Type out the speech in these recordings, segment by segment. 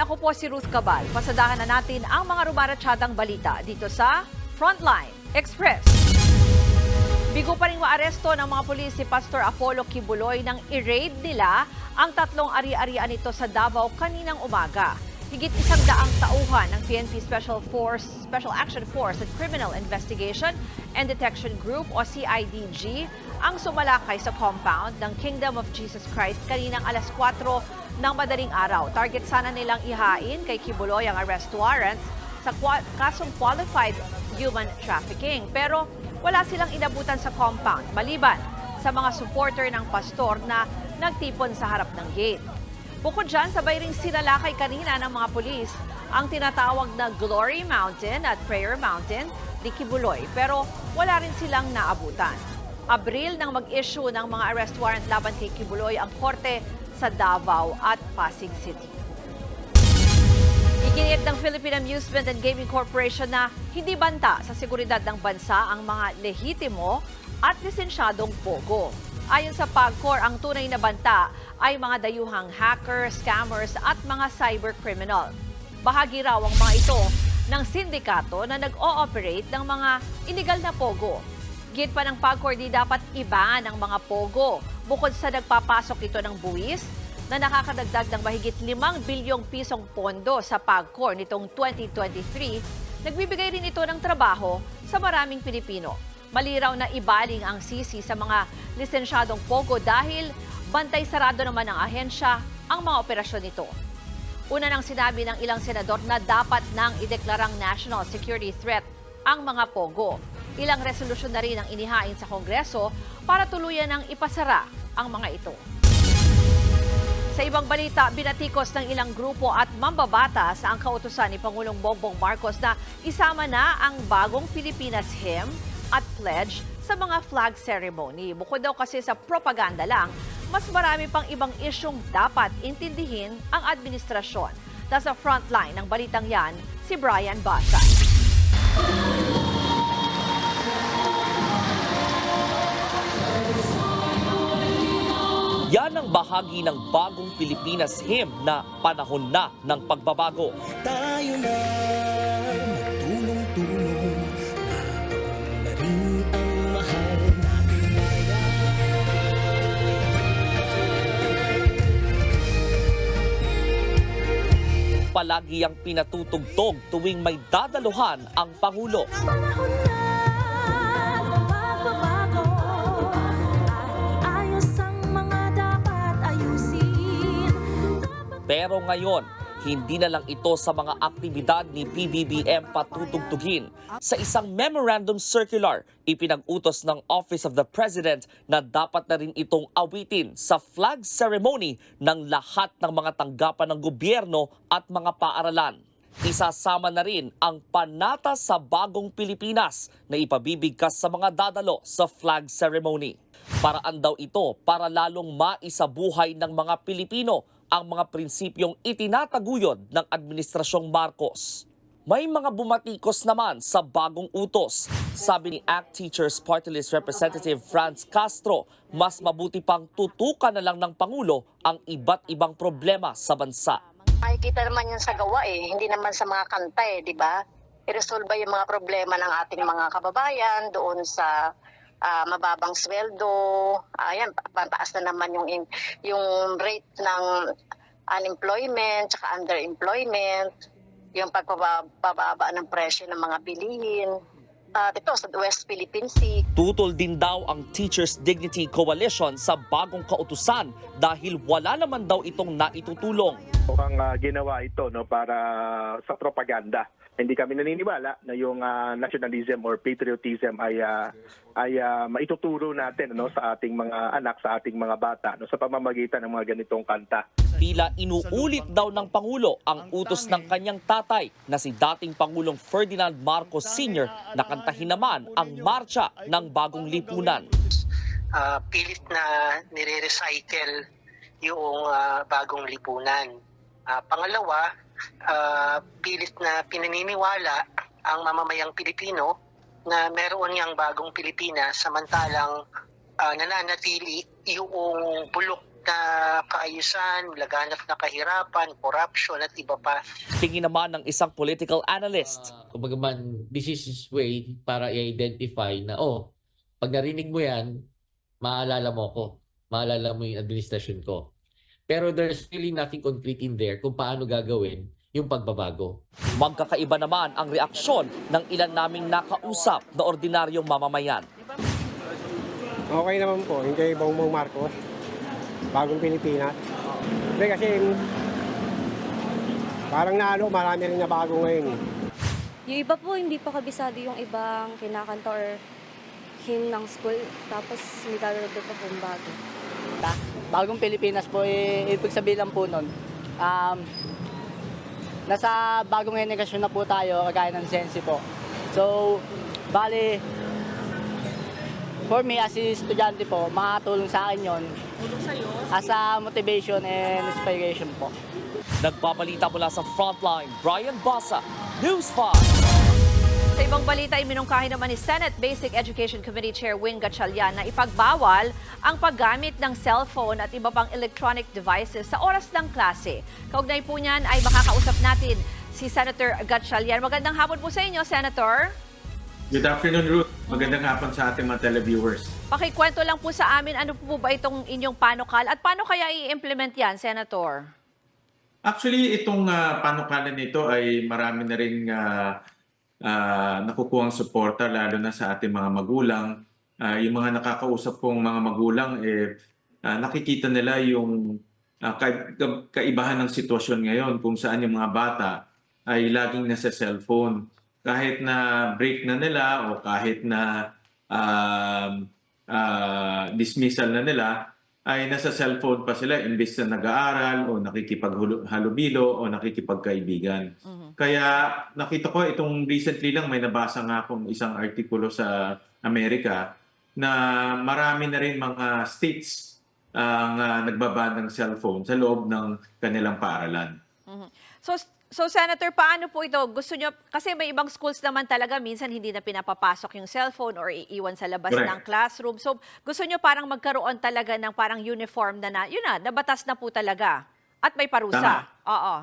ako po si Ruth Cabal. Pasadahan na natin ang mga rumaratsyadang balita dito sa Frontline Express. Bigo pa rin maaresto ng mga pulis si Pastor Apollo Kibuloy nang i-raid nila ang tatlong ari-arian nito sa Davao kaninang umaga. Higit isang daang tauhan ng PNP Special Force, Special Action Force at Criminal Investigation and Detection Group o CIDG ang sumalakay sa compound ng Kingdom of Jesus Christ kaninang alas 4 ng madaling araw. Target sana nilang ihain kay Kibuloy ang arrest warrants sa kasong qualified human trafficking. Pero wala silang inabutan sa compound maliban sa mga supporter ng pastor na nagtipon sa harap ng gate. Bukod dyan, sabay ring sinalakay kanina ng mga pulis ang tinatawag na Glory Mountain at Prayer Mountain ni Kibuloy pero wala rin silang naabutan. Abril nang mag-issue ng mga arrest warrant laban kay Kibuloy ang korte sa Davao at Pasig City. Iginit ng Philippine Amusement and Gaming Corporation na hindi banta sa seguridad ng bansa ang mga lehitimo at lisensyadong pogo. Ayon sa PAGCOR, ang tunay na banta ay mga dayuhang hackers, scammers at mga cyber criminal. Bahagi raw ang mga ito ng sindikato na nag-ooperate ng mga illegal na pogo. Git pa ng PAGCOR di dapat iba ng mga pogo bukod sa nagpapasok ito ng buwis na nakakadagdag ng mahigit 5 bilyong pisong pondo sa PAGCOR nitong 2023, nagbibigay rin ito ng trabaho sa maraming Pilipino. Maliraw na ibaling ang sisi sa mga lisensyadong POGO dahil bantay sarado naman ng ahensya ang mga operasyon nito. Una nang sinabi ng ilang senador na dapat nang ideklarang national security threat ang mga POGO. Ilang resolusyon na rin ang inihain sa Kongreso para tuluyan ng ipasara ang mga ito. Sa ibang balita, binatikos ng ilang grupo at mambabatas ang kautusan ni Pangulong Bongbong Marcos na isama na ang bagong Pilipinas hymn at pledge sa mga flag ceremony. Bukod daw kasi sa propaganda lang, mas marami pang ibang isyong dapat intindihin ang administrasyon. Nasa frontline ng balitang yan, si Brian Basa. Yan ang bahagi ng bagong Pilipinas hymn na panahon na ng pagbabago. tayo na Palagi ang pinatutugtog tuwing may dadaluhan ang Pangulo. Pero ngayon, hindi na lang ito sa mga aktibidad ni PBBM patutugtugin. Sa isang memorandum circular, ipinag-utos ng Office of the President na dapat na rin itong awitin sa flag ceremony ng lahat ng mga tanggapan ng gobyerno at mga paaralan. Isasama na rin ang panata sa bagong Pilipinas na ipabibigkas sa mga dadalo sa flag ceremony. Paraan daw ito para lalong maisabuhay ng mga Pilipino ang mga prinsipyong itinataguyod ng Administrasyong Marcos. May mga bumatikos naman sa bagong utos. Sabi ni ACT Teachers Party List Representative Franz Castro, mas mabuti pang tutukan na lang ng Pangulo ang iba't ibang problema sa bansa. Makikita naman yan sa gawa eh, hindi naman sa mga kanta eh, di ba? I-resolve yung mga problema ng ating mga kababayan doon sa ah, mababang sweldo. Ayan, pataas na naman yung in- yung rate ng unemployment tsaka underemployment, yung pagpababa ng presyo ng mga bilihin. At ito sa West Philippine Sea, Tutol din daw ang Teachers Dignity Coalition sa bagong kautusan dahil wala naman daw itong naitutulong. Mukhang ah, ginawa ito no para sa propaganda. Hindi kami naniniwala na yung ah, nationalism or patriotism ay ah, ay ah, maituturo natin no sa ating mga anak, sa ating mga bata no sa pamamagitan ng mga ganitong kanta. Tila inuulit daw ng Pangulo ang utos ng kanyang tatay na si dating Pangulong Ferdinand Marcos Sr. na kantahin naman ang marcha ng bagong lipunan. ah, pilit na nire-recycle yung ah, bagong lipunan. Ah, pangalawa, ah, pilit na pinaniniwala ang mamamayang Pilipino na meron niyang bagong Pilipinas samantalang ah, nananatili yung bulok na kaayusan, laganap na kahirapan, corruption at iba pa. Tingin naman ng isang political analyst. Uh, kumbaga man, this is his way para i-identify na, oh, pag narinig mo yan, maalala mo ko. Maalala mo yung administrasyon ko. Pero there's really nothing concrete in there kung paano gagawin yung pagbabago. Magkakaiba naman ang reaksyon ng ilan naming nakausap na ordinaryong mamamayan. Okay naman po, hindi Bongbong Marcos. Bagong Pilipinas. Hindi kasi parang nalo, marami rin na bago ngayon. eh. Yung iba po, hindi pa kabisado yung ibang kinakanta or hymn ng school. Tapos may pa pong bago. Bagong Pilipinas po, eh, ibig sabihin lang po nun, um, nasa bagong henerasyon na po tayo, kagaya ng Sensi po. So, bali, for me as a estudyante po, makatulong sa akin yon as a motivation and inspiration po. Nagpabalita mula sa Frontline, Brian Basa, News 5. Sa ibang balita, iminungkahi naman ni Senate Basic Education Committee Chair Wing Gatchalian na ipagbawal ang paggamit ng cellphone at iba pang electronic devices sa oras ng klase. Kaugnay po niyan ay makakausap natin si Senator Gatchalian. Magandang hapon po sa inyo, Senator. Good afternoon, Ruth. Magandang hapon sa ating mga televiewers. Pakikwento lang po sa amin ano po ba itong inyong panukal at paano kaya i-implement yan, Senator? Actually, itong ah, panukalan nito ay marami na rin uh, nakukuhang suporta lalo na sa ating mga magulang. Ah, yung mga nakakausap kong mga magulang, eh, ah, nakikita nila yung ah, ka- ka- kaibahan ng sitwasyon ngayon kung saan yung mga bata ay laging nasa cellphone. Kahit na break na nila o kahit na um, ah, dismissal na nila, ay nasa cellphone pa sila imbes na nag-aaral o nakikipaghalubilo o nakikipagkaibigan. Kaya nakita ko itong recently lang may nabasa nga akong isang artikulo sa Amerika na marami na rin mga states ang ah, nagbaban ng cellphone sa loob ng kanilang paaralan. So, so Senator, paano po ito? Gusto nyo, kasi may ibang schools naman talaga, minsan hindi na pinapapasok yung cellphone or iiwan sa labas Correct. ng classroom. So, gusto nyo parang magkaroon talaga ng parang uniform na na, yun na, nabatas na po talaga. At may parusa. Tama. Oo.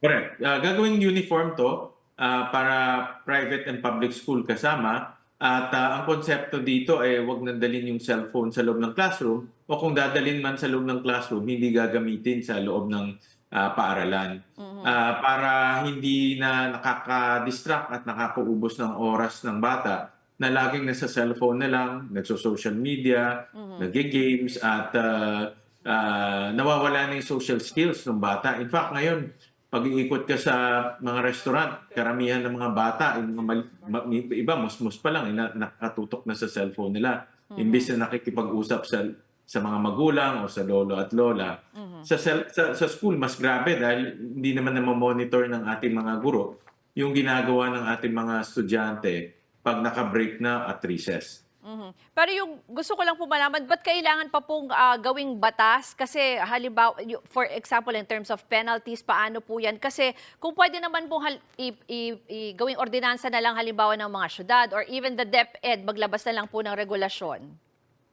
Correct. Uh, gagawing uniform to ah, para private and public school kasama. At ah, ang konsepto dito ay wag nandalin yung cellphone sa loob ng classroom o kung dadalin man sa loob ng classroom, hindi gagamitin sa loob ng ah, paaralan. Ah, para hindi na nakaka-distract at nakakaubos ng oras ng bata na laging nasa cellphone na lang, nagso-social media, nag-games at ah, ah, nawawala na yung social skills ng bata. In fact, ngayon, pag iikot ka sa mga restaurant, karamihan ng mga bata, yung mga mal- ma- iba, musmus pa lang, eh, na, nakatutok na sa cellphone nila. Imbis na nakikipag-usap sa sa mga magulang o sa lolo at lola. Sa, sel- sa sa school, mas grabe dahil hindi naman na monitor ng ating mga guro yung ginagawa ng ating mga estudyante pag naka-break na at recess. Mhm. Pero yung gusto ko lang po malaman, ba't kailangan pa pong ah, gawing batas? Kasi halimbawa, for example, in terms of penalties, paano po yan? Kasi kung pwede naman pong hal- i- i- i- gawing ordinansa na lang halimbawa ng mga syudad or even the DepEd, maglabas na lang po ng regulasyon.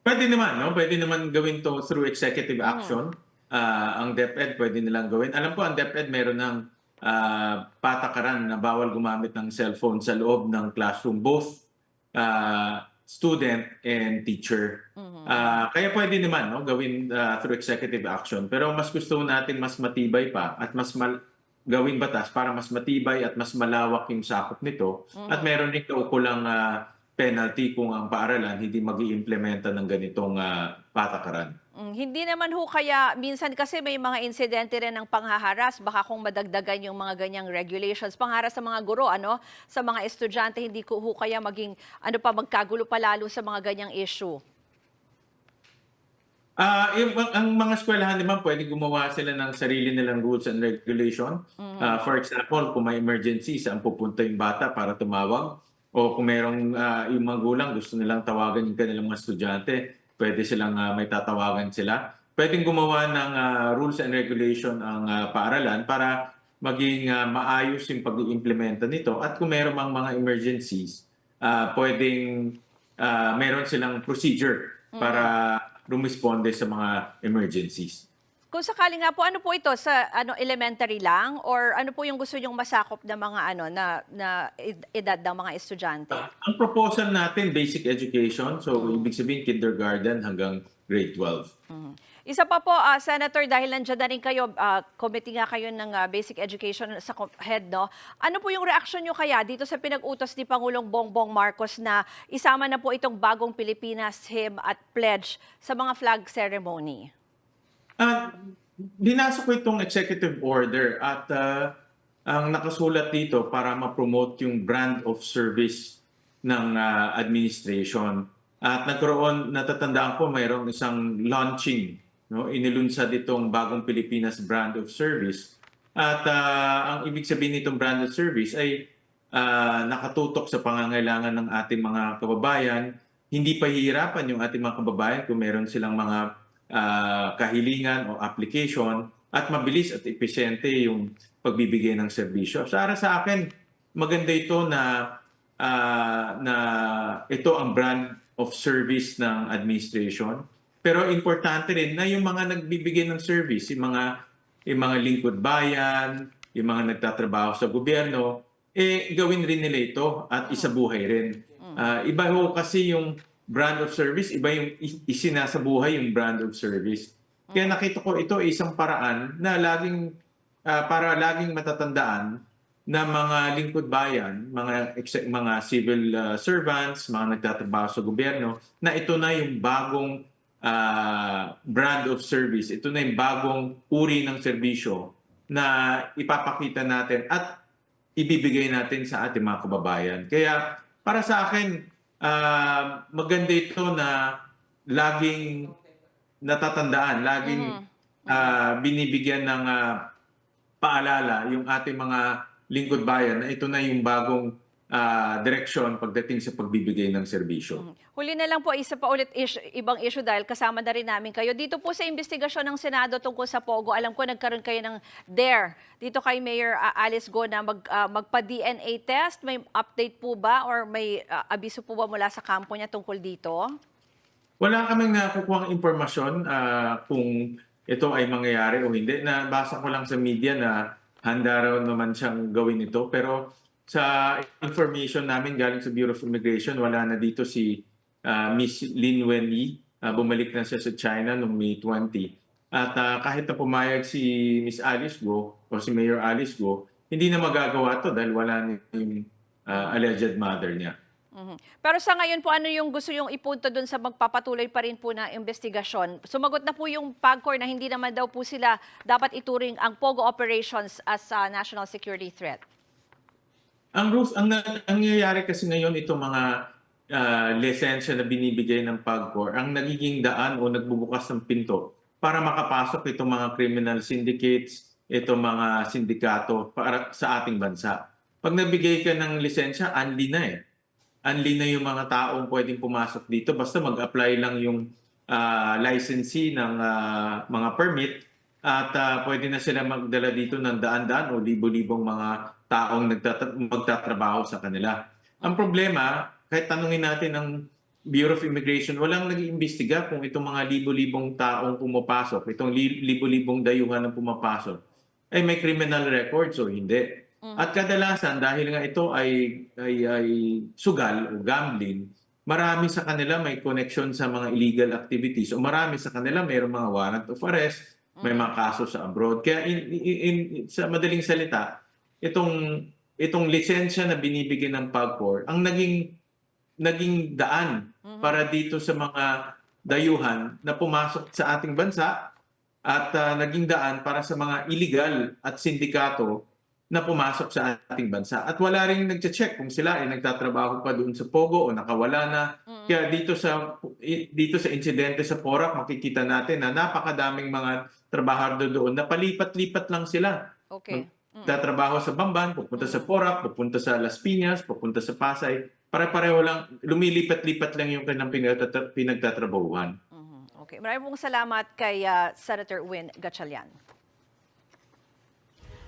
Pwede naman, no? Pwede naman gawin to through executive action. Ah, ang DepEd pwede nilang gawin. Alam po, ang DepEd meron ng ah, patakaran na bawal gumamit ng cellphone sa loob ng classroom, both ah, student and teacher. Ah, kaya pwede naman no, gawin ah, through executive action. Pero mas gusto natin mas matibay pa at mas mal- gawing batas para mas matibay at mas malawak yung sakop nito. At meron rin kaukulang ah, penalty kung ang paaralan hindi mag implementa ng ganitong ah, patakaran. Mm, hindi naman ho kaya, minsan kasi may mga insidente rin ng panghaharas, baka kung madagdagan yung mga ganyang regulations, pangharas sa mga guro, ano, sa mga estudyante, hindi ko ho kaya maging, ano pa, magkagulo pa lalo sa mga ganyang issue. Ah, yung, ang, mga eskwelahan naman pwede gumawa sila ng sarili nilang rules and regulation. Ah, for example, kung may emergency, saan pupunta yung bata para tumawag? O kung merong ah, yung magulang gusto nilang tawagan yung kanilang mga estudyante, pwede silang ah, may tatawagan sila. Pwedeng gumawa ng ah, rules and regulation ang ah, paaralan para maging ah, maayos yung pag-iimplementa nito. At kung meron mang mga emergencies, ah, pwedeng ah, meron silang procedure para rumisponde sa mga emergencies. Kung sakali nga po, ano po ito? Sa ano elementary lang? Or ano po yung gusto nyong masakop ng mga ano na, na ed- edad ng mga estudyante? Ang proposal natin, basic education. So, ibig sabihin, kindergarten hanggang grade 12. Isa pa po, ah, Senator, dahil nandiyan na rin kayo, ah, committee nga kayo ng ah, basic education sa head, no? Ano po yung reaksyon nyo kaya dito sa pinag-utos ni Pangulong Bongbong Marcos na isama na po itong bagong Pilipinas hymn at pledge sa mga flag ceremony? Ah, binasa ko itong executive order at ah, ang nakasulat dito para ma-promote yung brand of service ng ah, administration. At nagkaroon, natatandaan ko, mayroong isang launching, no? inilunsad itong bagong Pilipinas brand of service. At ah, ang ibig sabihin nitong brand of service ay ah, nakatutok sa pangangailangan ng ating mga kababayan. Hindi pahihirapan yung ating mga kababayan kung meron silang mga ah, kahilingan o application at mabilis at epesyente yung pagbibigay ng serbisyo. Para sa akin, maganda ito na ah, na ito ang brand of service ng administration. Pero importante rin na yung mga nagbibigay ng service, yung mga yung mga lingkod bayan, yung mga nagtatrabaho sa gobyerno, eh gawin rin nila ito at isabuhay rin. Ah, iba ho kasi yung brand of service, iba yung is- isinasabuhay yung brand of service. Kaya nakita ko ito isang paraan na laging ah, para laging matatandaan na mga lingkod bayan, mga mga civil ah, servants, mga nagtatrabaho sa gobyerno, na ito na yung bagong ah, brand of service. Ito na yung bagong uri ng serbisyo na ipapakita natin at ibibigay natin sa ating mga kababayan. Kaya para sa akin, ah, maganda ito na laging natatandaan, laging ah, binibigyan ng ah, paalala yung ating mga lingkod bayan na ito na yung bagong ah, direksyon pagdating sa pagbibigay ng serbisyo. Huli na lang po, isa pa ulit issue, ibang issue dahil kasama na rin namin kayo. Dito po sa investigasyon ng Senado tungkol sa Pogo, alam ko nagkaroon kayo ng DARE. Dito kay Mayor uh, Alice Go na mag, uh, magpa-DNA test. May update po ba or may uh, abiso po ba mula sa kampo niya tungkol dito? Wala kaming nakukuha impormasyon ah, kung ito ay mangyayari o hindi. Nabasa ko lang sa media na handa raw naman siyang gawin ito. Pero sa information namin galing sa Bureau of Immigration, wala na dito si ah, Miss Lin Wenyi. Ah, bumalik na siya sa China noong May 20. At ah, kahit na pumayag si Miss Alice Go o si Mayor Alice Go, hindi na magagawa to dahil wala na yung ah, alleged mother niya. Mhm. Pero sa ngayon po, ano yung gusto yung ipunto doon sa magpapatuloy pa rin po na investigasyon? Sumagot na po yung PAGCOR na hindi naman daw po sila dapat ituring ang POGO operations as a national security threat. Ang rules, ang, ang nangyayari kasi ngayon itong mga ah, lisensya na binibigay ng PAGCOR, ang nagiging daan o nagbubukas ng pinto para makapasok itong mga criminal syndicates, itong mga sindikato para sa ating bansa. Pag nabigay ka ng lisensya, unli na eh. Unli na yung mga taong pwedeng pumasok dito basta mag-apply lang yung ah, licensee ng ah, mga permit at ah, pwede na sila magdala dito ng daan-daan o libo-libong mga taong nagtatra- magtatrabaho sa kanila. Ang problema, kahit tanungin natin ng Bureau of Immigration, walang nag-iimbestiga kung itong mga libo-libong taong pumapasok, itong li- libo-libong dayuhan na pumapasok, ay may criminal records o hindi. At kadalasan, dahil nga ito ay, ay, ay sugal o gambling, marami sa kanila may connection sa mga illegal activities o marami sa kanila mayroong mga warrant of arrest, may mga kaso sa abroad. Kaya in, in- in- sa madaling salita, itong itong lisensya na binibigyan ng PAGCOR, ang naging naging daan para dito sa mga dayuhan na pumasok sa ating bansa at ah, naging daan para sa mga illegal at sindikato na pumasok sa ating bansa. At wala rin nagche-check kung sila ay nagtatrabaho pa doon sa Pogo o nakawala na. Kaya dito sa dito sa insidente sa Porac makikita natin na napakadaming mga trabahador doon na palipat-lipat lang sila. Okay. Tatrabaho sa Bamban, pupunta sa Porac, pupunta sa Las Piñas, pupunta sa Pasay. Pare-pareho lang, lumilipat-lipat lang yung kanilang pinagtatra- pinagtatrabahuhan. Mhm. Okay. Maraming pong salamat kay ah, Senator Win Gatchalian.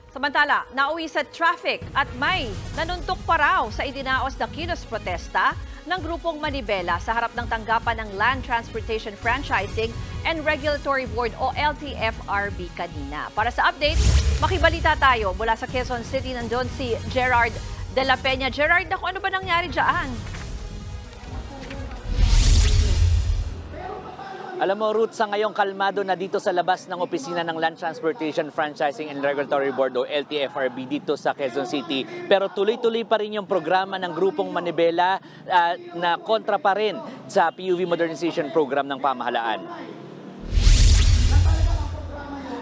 Samantala, nauwi sa traffic at may nanuntok pa raw sa idinaos na kilos protesta ng grupong Manibela sa harap ng tanggapan ng Land Transportation Franchising and Regulatory Board o LTFRB kanina. Para sa update, makibalita tayo mula sa Quezon City. Nandun si Gerard De La Peña. Gerard, naku, ano ba nangyari dyan? Alam mo, Ruth, sa ngayong kalmado na dito sa labas ng opisina ng Land Transportation Franchising and Regulatory Board o LTFRB dito sa Quezon City. Pero tuloy-tuloy pa rin yung programa ng grupong Manibela ah, na kontra pa rin sa PUV Modernization Program ng pamahalaan.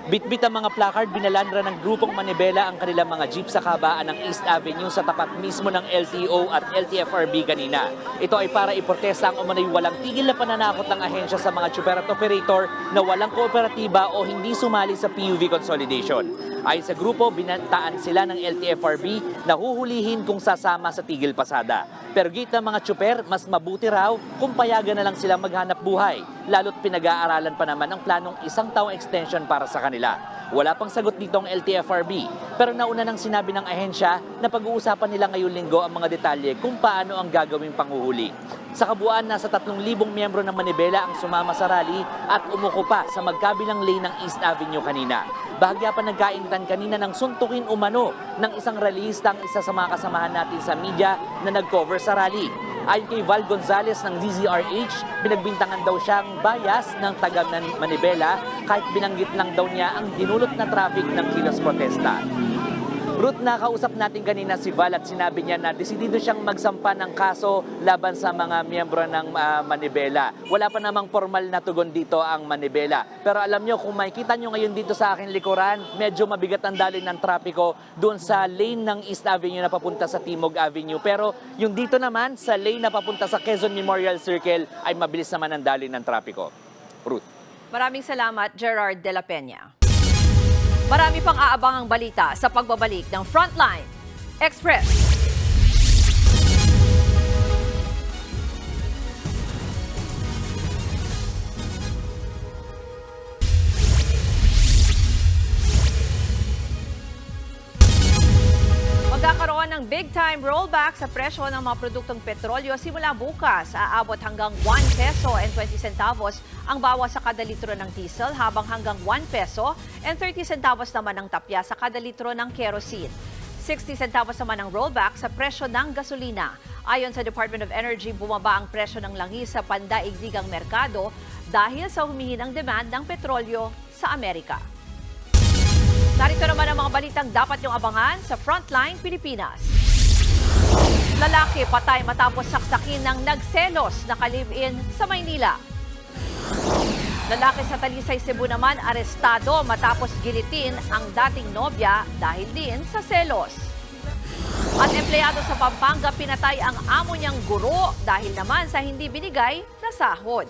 Bitbit ang mga placard, binalandra ng grupong Manibela ang kanilang mga jeep sa kabaan ng East Avenue sa tapat mismo ng LTO at LTFRB kanina. Ito ay para iprotesta ang umunay walang tigil na pananakot ng ahensya sa mga tsuper at operator na walang kooperatiba o hindi sumali sa PUV consolidation. Ayon sa grupo, binantaan sila ng LTFRB na huhulihin kung sasama sa tigil pasada. Pero ng mga tsuper, mas mabuti raw kung payagan na lang sila maghanap buhay, lalo't pinag-aaralan pa naman ang planong isang taong extension para sa kanila. Wala pang sagot dito ang LTFRB, pero nauna nang sinabi ng ahensya na pag-uusapan nila ngayong linggo ang mga detalye kung paano ang gagawing panghuhuli. Sa kabuuan, nasa 3,000 miyembro ng Manibela ang sumama sa rally at umuko pa sa magkabilang lane ng East Avenue kanina. Bahagya pa nagkainitan kanina ng suntukin umano ng isang rallyista ang isa sa mga kasamahan natin sa media na nag-cover sa rally. Ayon kay Val Gonzales ng DZRH, pinagbintangan daw siyang bias ng taga Manibela kahit binanggit lang daw niya ang dinulot na traffic ng kilos protesta. Ruth, nakausap natin kanina si Val at sinabi niya na desidido siyang magsampa ng kaso laban sa mga miyembro ng ah, Manibela. Wala pa namang formal na tugon dito ang Manibela. Pero alam niyo, kung makikita niyo ngayon dito sa aking likuran, medyo mabigat ang daloy ng trapiko doon sa lane ng East Avenue na papunta sa Timog Avenue. Pero yung dito naman, sa lane na papunta sa Quezon Memorial Circle, ay mabilis naman ang daloy ng trapiko. Ruth. Maraming salamat, Gerard De La Peña. Marami pang aabangang balita sa pagbabalik ng Frontline Express. Ng big-time rollback sa presyo ng mga produktong petrolyo simula bukas. Aabot hanggang 1 peso and 20 centavos ang bawas sa kada litro ng diesel habang hanggang 1 peso and 30 centavos naman ang tapya sa kada litro ng kerosene. 60 centavos naman ang rollback sa presyo ng gasolina. Ayon sa Department of Energy, bumaba ang presyo ng langis sa pandaigdigang merkado dahil sa humihinang demand ng petrolyo sa Amerika. Narito naman ang mga balitang dapat niyong abangan sa Frontline Pilipinas. Lalaki patay matapos saksakin ng nagselos na kalivin sa Maynila. Lalaki sa Talisay, Cebu naman arestado matapos gilitin ang dating nobya dahil din sa selos. At empleyado sa Pampanga pinatay ang amo niyang guro dahil naman sa hindi binigay na sahod.